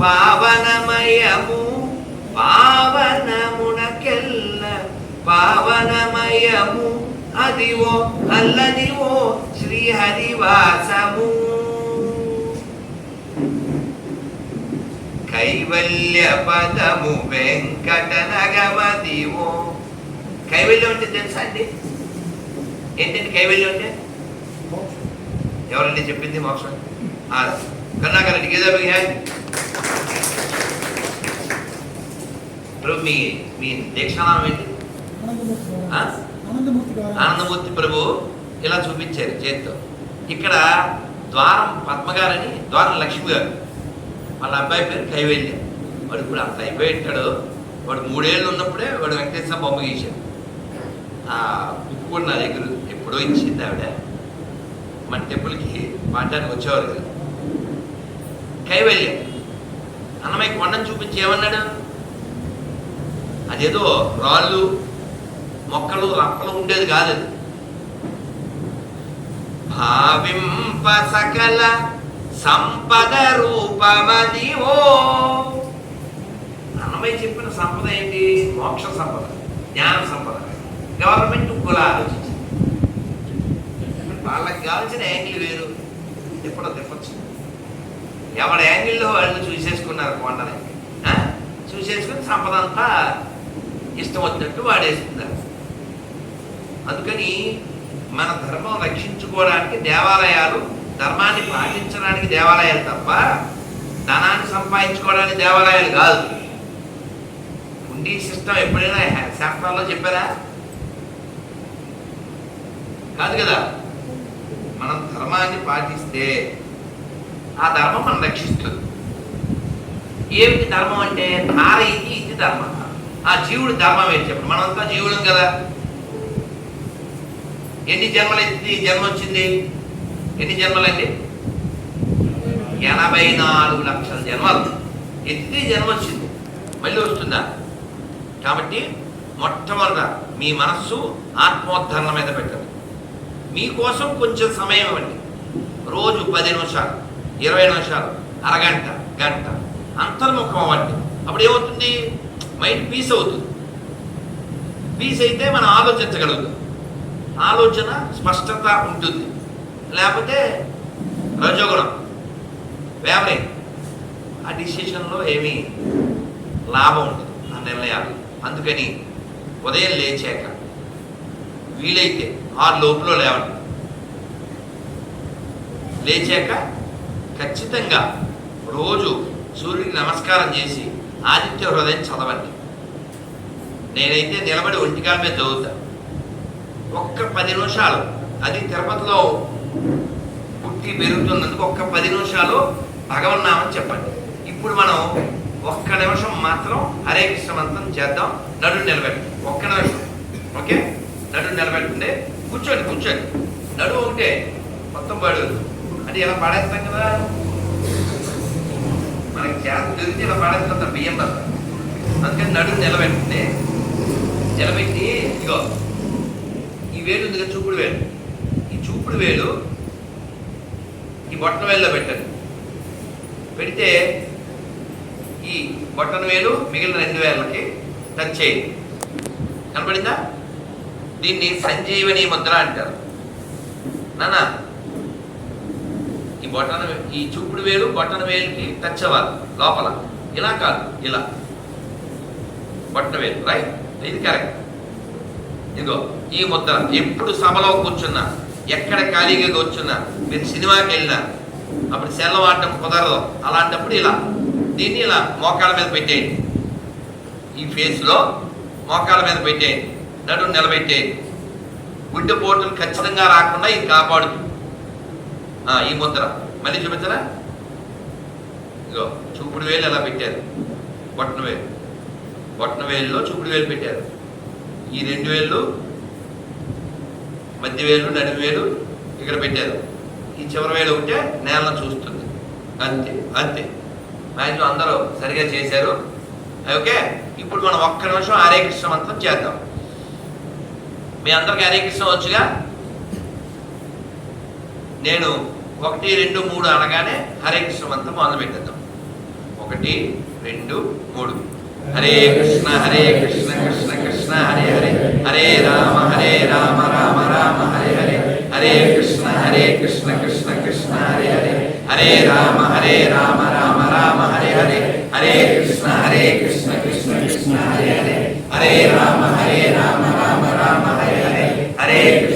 పావనమయము పావనమునకెల్ల పావనమయము. అదివో అల్లదివో శ్రీహరివాసము. కైవల్య పదము వెంకట నగమదివో కైవల్యం అంటే తెలుసా అండి? ఏంటండి కైవల్యం అంటే? ఎవరండి చెప్పింది మోక్షం? ఆ, కరుణాకర్ రెడ్డి బిగ్ హ్యాండ్ ప్రభు మీ మీ దీక్షానామం ఏంటి? ఆనందమూర్తి ప్రభు ఇలా చూపించారు చేతితో. ఇక్కడ ద్వారం పద్మగారని ద్వారం లక్ష్మి గారు. వాళ్ళ అబ్బాయి పేరు కైవల్యం. వాడు ఇప్పుడు అంత అయిపోయి ఉంటాడు. వాడు మూడేళ్ళు ఉన్నప్పుడే వాడు వెంకటేశ్వర బొమ్మ గీశాడు. ఆ బుక్ కూడా నా దగ్గర ఎప్పుడో ఇచ్చింది ఆవిడ. మన టెంపుల్కి మాట్లాడికి వచ్చేవారు కదా. కైవల్యం అన్నమయ్య కొండను చూపించి ఏమన్నాడు? అదేదో రాళ్ళు మొక్కలు రప్పలు ఉండేది కాదు అది. భావింప సకల సంపద ఓ. అన్నమయ్య చెప్పిన సంపద ఏంటి? మోక్ష సంపద జ్ఞాన సంపద. గవర్నమెంట్ కూడా ఆలోచించింది. వాళ్ళకి కావాల్సిన యాంగిల్ వేరు. తిప్పడం తిప్పచ్చు. ఎవరి యాంగిల్లో వాళ్ళు చూసేసుకున్నారు కొండని ఆ? చూసేసుకుని సంపద అంతా ఇష్టం వచ్చినట్టు వాడేస్తున్నారు. అందుకని మన ధర్మం రక్షించుకోవడానికి దేవాలయాలు ధర్మాన్ని పాటించడానికి దేవాలయాలు తప్ప ధనాన్ని సంపాదించుకోవడానికి దేవాలయాలు కాదు. ఉండి సిస్టమ్ ఎప్పుడైనా శాస్త్రాల్లో చెప్పారా? కాదు కదా. మనం ధర్మాన్ని పాటిస్తే ఆ ధర్మం మనం రక్షిస్తుంది. ఏమిటి ధర్మం అంటే ధార ఇది ఇది ధర్మం. ఆ జీవుడు ధర్మం ఏంటి చెప్పండి. మనంతా జీవులం కదా. ఎన్ని జన్మలు జన్మ వచ్చింది ఎన్ని జన్మలండి ఎనభై నాలుగు లక్షల జన్మలు. ఎత్తి జన్మ వచ్చింది మళ్ళీ వస్తుందా? కాబట్టి మొట్టమొదట మీ మనస్సు ఆత్మోద్ధరణ మీద పెట్టండి. మీకోసం కొంచెం సమయం ఇవ్వండి. రోజు పది నిమిషాలు ఇరవై నిమిషాలు అరగంట గంట అంతర్ముఖం అవ్వండి. అప్పుడు ఏమవుతుంది? మైండ్ పీస్ అవుతుంది. పీస్ అయితే మనం ఆలోచించగలుగుతాం. ఆలోచన స్పష్టత ఉంటుంది. లేకపోతే రజోగుణం వేవరింగ్ ఆ డిసిషన్లో ఏమీ లాభం ఉండదు ఆ నిర్ణయాలు. అందుకని ఉదయం లేచాక వీలైతే ఆరు లోపల లేవండి. లేచాక ఖచ్చితంగా రోజు సూర్యుడికి నమస్కారం చేసి ఆదిత్య హృదయం చదవండి. నేనైతే నిలబడి ఒంటికాల మీద చదువుతా. ఒక్క పది నిమిషాలు. అది తిరుపతిలో పుట్టి పెరుగుతున్నందుకు ఒక్క పది నిమిషాలు భగవన్నామని చెప్పండి. ఇప్పుడు మనం ఒక్క నిమిషం మాత్రం హరే కృష్ణ మంత్రం చేద్దాం. నడు నిలబెట్టి ఒక్క నిమిషం. ఓకే? నడు నిలబెట్టుండే. కూర్చోండి కూర్చోండి. నడు ఒకటే మొత్తం పడు అది ఎలా పడేస్తాం కదా. మనకి చేత దొరికి ఇలా పాడేస్తుంటారు బియ్యం బస్త అందుకని నడుము నిలబెట్టింది నిలబెట్టి ఇగో ఈ వేలు ఉంది కదా చూపుడు వేలు. ఈ చూపుడు వేలు ఈ బొట్టన వేలులో పెట్టండి పెడితే ఈ బొట్టన వేలు మిగిలిన రెండు వేలకి టచ్ చేయండి కనపడిందా? దీన్ని సంజీవని ముద్ర అంటారు. నానా బొటన ఈ చూపుడు వేలు బొటన వేలుకి టచ్ అవ్వాలి లోపల. ఇలా కాదు ఇలా. బొట్టన వేలు రైట్ ఇది కరెక్ట్ ఇదిగో ఈ ముద్ర. ఎప్పుడు సభలో కూర్చున్నా ఎక్కడ ఖాళీగా కూర్చున్నా మీరు సినిమాకి వెళ్ళినా అప్పుడు సెల్ల వాడటం కుదరదు. అలాంటప్పుడు ఇలా. దీన్ని ఇలా మోకాళ్ళ మీద పెట్టేయండి. ఈ ఫేస్లో మోకాళ్ళ మీద పెట్టేయండి. నడుము నిలబెట్టేయండి. గుడ్డ పోటులు ఖచ్చితంగా రాకుండా ఇది కాపాడుతుంది. ఆ, ఈ ముద్ర. మళ్ళీ చూపించరా? ఇగో చూపుడు వేలు ఎలా పెట్టారు? బొట్టన వేలు బొట్టన వేలులో చూపుడు వేలు పెట్టారు. ఈ రెండు వేళ్ళు మధ్య వేలు నడుము వేలు ఇక్కడ పెట్టారు. ఈ చివరి వేలు ఒకటే నేలను చూస్తుంది. అంతే అంతే. మ్యాక్సిమం అందరూ సరిగా చేశారు. ఓకే? ఇప్పుడు మనం ఒక్క నిమిషం హరే కృష్ణ మంత్రం చేద్దాం. మీ అందరికి హరే కృష్ణ వచ్చుగా? నేను ఒకటి రెండు మూడు అనగానే హరే కృష్ణ మంత్రం మొదలు పెట్టేద్దాం ఒకటి రెండు మూడు. హరే కృష్ణ హరే కృష్ణ కృష్ణ కృష్ణ హరే హరే. హరే రామ హరే రామ రామ రామ హరే హరే. హరే కృష్ణ హరే కృష్ణ కృష్ణ కృష్ణ హరే హరే. హరే రామ హరే రామ రామ రామ హరే హరే. హరే కృష్ణ హరే కృష్ణ కృష్ణ కృష్ణ హరే హరే. హరే రామ హరే రామ రామ రామ హరే హరే. హరే కృష్ణ.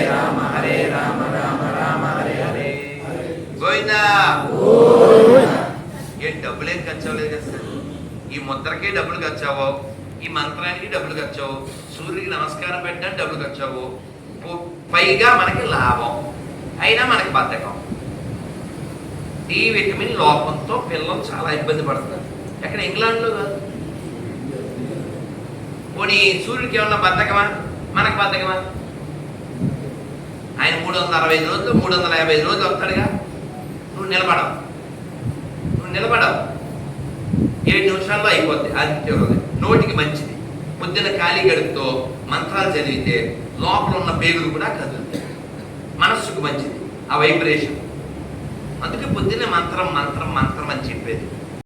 రామ హరే రామ రామ రామ హరే హరే. గోవిందా? ఏ డబ్బులేం ఖర్చు అవ్వలేదు కదా సార్. ఈ ముద్రకే డబ్బులు ఖర్చావో ఈ మంత్రానికి డబ్బులు ఖర్చావు సూర్యుడికి నమస్కారం పెట్టడానికి డబ్బులు ఖర్చావు పైగా మనకి లాభం అయినా మనకి బద్ధకం. డి విటమిన్ లోపంతో పిల్లలు చాలా ఇబ్బంది పడుతున్నారు. ఎక్కడ ఇంగ్లాండ్లో కాదు. పోనీ సూర్యుడికి ఏమన్నా బద్ధకమా? మనకు బద్ధకమా? ఆయన మూడు వందల అరవై ఐదు రోజులు మూడు వందల యాభై ఐదు రోజులు వస్తాడుగా. నువ్వు నిలబడవు. నువ్వు నిలబడవు. ఏడు నిమిషాల్లో అయిపోద్ది ఆదిత్య హృదయం. నోటికి మంచిది. పొద్దున ఖాళీ గడుపుతో మంత్రాలు చదివితే లోపల ఉన్న పేగులు కూడా కదులుతాయి. మనస్సుకు మంచిది. ఆ వైబ్రేషన్. అందుకే పొద్దున్నే మంత్రం మంత్రం మంత్రం అని చెప్పేది.